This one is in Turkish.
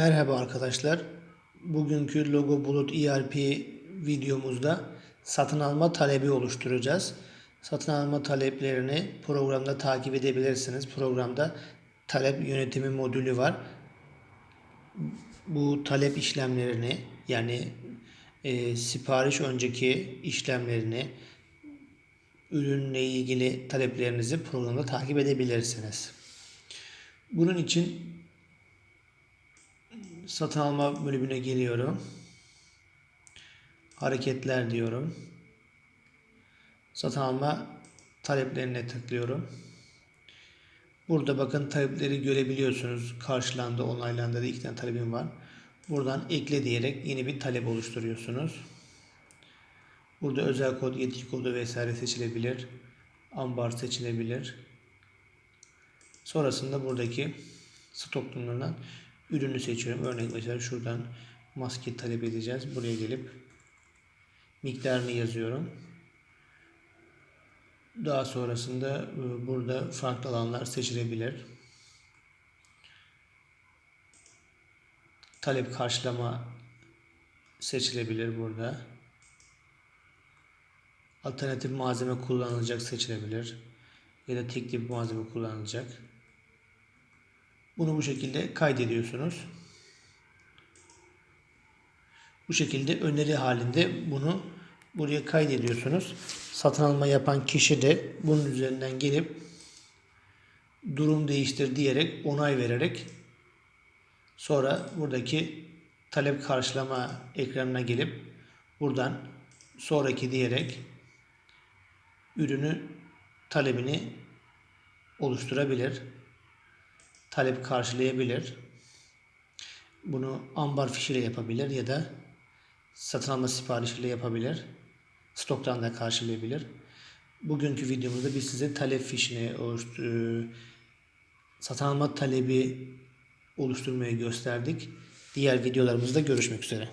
Merhaba arkadaşlar. Bugünkü Logo Bulut ERP videomuzda satın alma talebi oluşturacağız. Satın alma taleplerini programda takip edebilirsiniz. Programda talep yönetimi modülü var. Bu talep işlemlerini yani e, sipariş önceki işlemlerini ürünle ilgili taleplerinizi programda takip edebilirsiniz. Bunun için satın alma bölümüne geliyorum. Hareketler diyorum. Satın alma taleplerine tıklıyorum. Burada bakın talepleri görebiliyorsunuz. Karşılandı, onaylandı da iki tane talebim var. Buradan ekle diyerek yeni bir talep oluşturuyorsunuz. Burada özel kod, yetki kodu vesaire seçilebilir. Ambar seçilebilir. Sonrasında buradaki stok durumlarından ürünü seçiyorum. Örnek mesela şuradan maske talep edeceğiz. Buraya gelip miktarını yazıyorum. Daha sonrasında e, burada farklı alanlar seçilebilir. Talep karşılama seçilebilir burada. Alternatif malzeme kullanılacak seçilebilir. Ya da tek tip malzeme kullanılacak. Bunu bu şekilde kaydediyorsunuz. Bu şekilde öneri halinde bunu buraya kaydediyorsunuz. Satın alma yapan kişi de bunun üzerinden gelip durum değiştir diyerek onay vererek sonra buradaki talep karşılama ekranına gelip buradan sonraki diyerek ürünü talebini oluşturabilir talep karşılayabilir. Bunu ambar fişiyle yapabilir ya da satın alma siparişiyle yapabilir. Stoktan da karşılayabilir. Bugünkü videomuzda biz size talep fişini e, satın alma talebi oluşturmayı gösterdik. Diğer videolarımızda görüşmek üzere.